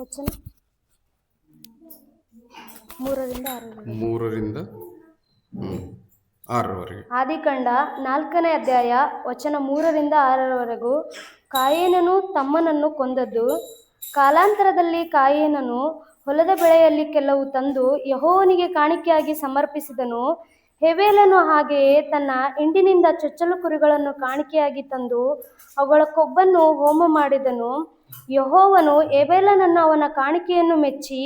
ವಚನ? ಮೂರರಿಂದ ಆರರವರೆಗೆ. ಮೂರರಿಂದ ಆರರವರೆಗೆ. ಆದಿಕಾಂಡ ನಾಲ್ಕನೇ ಅಧ್ಯಾಯ ವಚನ ಮೂರರಿಂದ ಆರರವರೆಗೂ ಕಾಯೇನನು ತಮ್ಮನನ್ನು ಕೊಂದದ್ದು. ಕಾಲಾಂತರದಲ್ಲಿ ಕಾಯೇನನು ಹೊಲದ ಬೆಳೆಯಲ್ಲಿ ಕೆಲವು ತಂದು ಯಹೋವನಿಗೆ ಕಾಣಿಕೆಯಾಗಿ ಸಮರ್ಪಿಸಿದನು. ಹೆವೇಲನು ಹಾಗೆಯೇ ತನ್ನ ಹಿಂಡಿನಿಂದ ಚೊಚ್ಚಲು ಕುರಿಗಳನ್ನು ಕಾಣಿಕೆಯಾಗಿ ತಂದು ಅವುಗಳ ಕೊಬ್ಬನ್ನು ಹೋಮ ಮಾಡಿದನು. ಯಹೋವನು ಎಬೆಲನನ್ನು ಅವನ ಕಾಣಿಕೆಯನ್ನು ಮೆಚ್ಚಿ,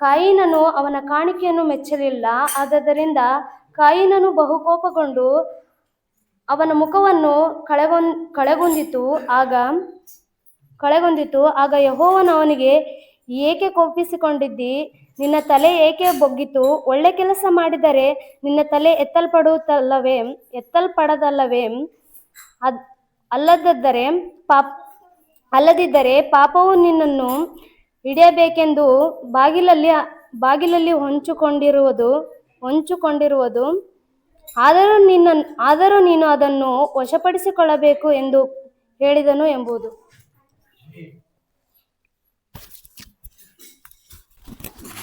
ಕಾಯಿನನು ಅವನ ಕಾಣಿಕೆಯನ್ನು ಮೆಚ್ಚಲಿಲ್ಲ. ಆದ್ದರಿಂದ ಕಾಯಿನನು ಬಹುಕೋಪಗೊಂಡು ಅವನ ಮುಖವನ್ನು ಕಳೆಗೊಂ ಕಳೆಗೊಂದಿತು ಆಗ ಕಳೆಗೊಂದಿತು ಆಗ ಯಹೋವನು ಅವನಿಗೆ, ಏಕೆ ಕೋಪಿಸಿಕೊಂಡಿದ್ದಿ? ನಿನ್ನ ತಲೆ ಏಕೆ ಬೊಗ್ಗಿತು? ಒಳ್ಳೆ ಕೆಲಸ ಮಾಡಿದರೆ ನಿನ್ನ ತಲೆ ಎತ್ತಲ್ಪಡುತ್ತಲ್ಲವೇ? ಎತ್ತಲ್ಪಡದಲ್ಲವೇ? ಅದ್, ಅಲ್ಲದಿದ್ದರೆ ಪಾಪ ಅಲ್ಲದಿದ್ದರೆ ಪಾಪವು ನಿನ್ನನ್ನು ಹಿಡಿಯಬೇಕೆಂದು ಬಾಗಿಲಲ್ಲಿ ಬಾಗಿಲಲ್ಲಿ ಹೊಂಚಿಕೊಂಡಿರುವುದು ಹೊಂಚಿಕೊಂಡಿರುವುದು. ಆದರೂ ನಿನ್ನ, ಆದರೂ ನೀನು ಅದನ್ನು ವಶಪಡಿಸಿಕೊಳ್ಳಬೇಕು ಎಂದು ಹೇಳಿದನು ಎಂಬುದು.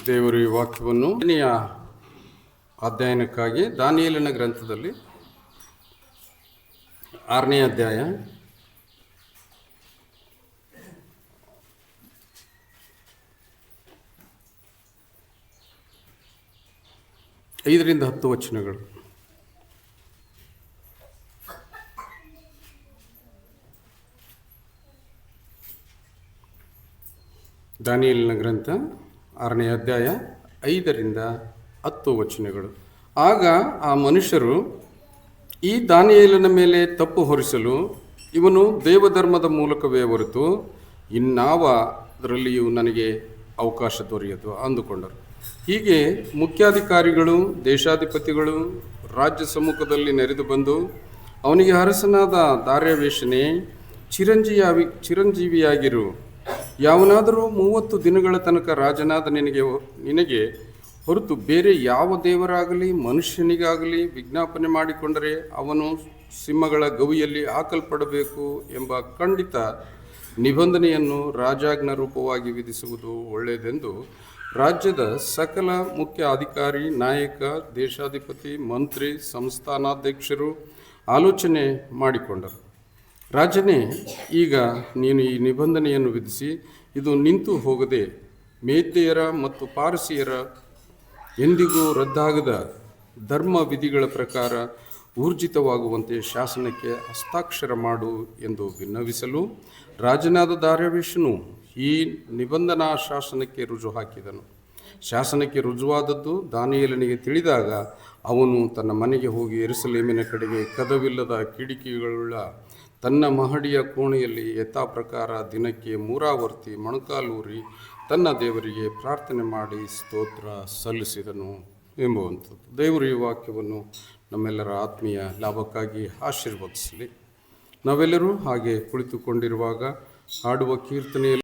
ದೇವರು ಈ ವಾಕ್ಯವನ್ನು ಅಧ್ಯಯನಕ್ಕಾಗಿ ದಾನಿಯಲಿನ ಗ್ರಂಥದಲ್ಲಿ ಆರನೇ ಅಧ್ಯಾಯ ಐದರಿಂದ ಹತ್ತು ವಚನಗಳು. ದಾನಿಯಲ್ಲಿನ ಗ್ರಂಥ ಆರನೇ ಅಧ್ಯಾಯ ಐದರಿಂದ ಹತ್ತು ವಚನಗಳು. ಆಗ ಆ ಮನುಷ್ಯರು ಈ ದಾನಿಯೇಲನ ಮೇಲೆ ತಪ್ಪು ಹೊರಿಸಲು ಇವನು ದೇವಧರ್ಮದ ಮೂಲಕವೇ ಹೊರತು ಇನ್ನಾವ ಅದರಲ್ಲಿಯೂ ನನಗೆ ಅವಕಾಶ ದೊರೆಯದು ಅಂದುಕೊಂಡರು. ಹೀಗೆ ಮುಖ್ಯಾಧಿಕಾರಿಗಳು, ದೇಶಾಧಿಪತಿಗಳು, ರಾಜ್ಯ ಸಮ್ಮುಖದಲ್ಲಿ ನೆರೆದು ಬಂದು ಅವನಿಗೆ ಅರಸನಾದ ದಾರ್ಯವೇಶನೇ ಚಿರಂಜೀವಿ ಚಿರಂಜೀವಿಯಾಗಿರು. ಯಾವನಾದರೂ ಮೂವತ್ತು ದಿನಗಳ ತನಕ ರಾಜನಾದ ನಿನಗೆ ನಿನಗೆ ಹೊರತು ಬೇರೆ ಯಾವ ದೇವರಾಗಲಿ, ಮನುಷ್ಯನಿಗಾಗಲಿ ವಿಜ್ಞಾಪನೆ ಮಾಡಿಕೊಂಡರೆ ಅವನು ಸಿಂಹಗಳ ಗವಿಯಲ್ಲಿ ಹಾಕಲ್ಪಡಬೇಕು ಎಂಬ ಖಂಡಿತ ನಿಬಂಧನೆಯನ್ನು ರಾಜಾಜ್ಞ ರೂಪವಾಗಿ ವಿಧಿಸುವುದು ಒಳ್ಳೆಯದೆಂದು ರಾಜ್ಯದ ಸಕಲ ಮುಖ್ಯ ಅಧಿಕಾರಿ, ನಾಯಕ, ದೇಶಾಧಿಪತಿ, ಮಂತ್ರಿ, ಸಂಸ್ಥಾನಾಧ್ಯಕ್ಷರು ಆಲೋಚನೆ ಮಾಡಿಕೊಂಡರು. ರಾಜನೇ, ಈಗ ನೀನು ಈ ನಿಬಂಧನೆಯನ್ನು ವಿಧಿಸಿ ಇದು ನಿಂತು ಹೋಗದೆ ಮೇದ್ಯರ ಮತ್ತು ಪಾರಸಿಯರ ಎಂದಿಗೂ ರದ್ದಾಗದ ಧರ್ಮ ವಿಧಿಗಳ ಪ್ರಕಾರ ಊರ್ಜಿತವಾಗುವಂತೆ ಶಾಸನಕ್ಕೆ ಹಸ್ತಾಕ್ಷರ ಮಾಡು ಎಂದು ವಿನ್ನವಿಸಲು ರಾಜನಾದ ದಾರ್ಯವೇಶನು ಈ ನಿಬಂಧನಾ ಶಾಸನಕ್ಕೆ ರುಜು ಹಾಕಿದನು. ಶಾಸನಕ್ಕೆ ರುಜುವಾದದ್ದು ದಾನಿಯಲನಿಗೆ ತಿಳಿದಾಗ ಅವನು ತನ್ನ ಮನೆಗೆ ಹೋಗಿ ಎರಿಸಲೇಮಿನ ಕಡೆಗೆ ಕದವಿಲ್ಲದ ಕಿಡಿಕಿಗಳುಳ್ಳ ತನ್ನ ಮಹಡಿಯ ಕೋಣೆಯಲ್ಲಿ ಯಥಾ ಪ್ರಕಾರ ದಿನಕ್ಕೆ ಮೂರಾವರ್ತಿ ಮೊಣಕಾಲೂರಿ ತನ್ನ ದೇವರಿಗೆ ಪ್ರಾರ್ಥನೆ ಮಾಡಿ ಸ್ತೋತ್ರ ಸಲ್ಲಿಸಿದನು ಎಂಬುವಂಥದ್ದು. ದೇವರು ಈ ವಾಕ್ಯವನ್ನು ನಮ್ಮೆಲ್ಲರ ಆತ್ಮೀಯ ಲಾಭಕ್ಕಾಗಿ ಆಶೀರ್ವದಿಸಲಿ. ನಾವೆಲ್ಲರೂ ಹಾಗೆ ಕುಳಿತುಕೊಂಡಿರುವಾಗ ಹಾಡುವ ಕೀರ್ತನೆಯಲ್ಲಿ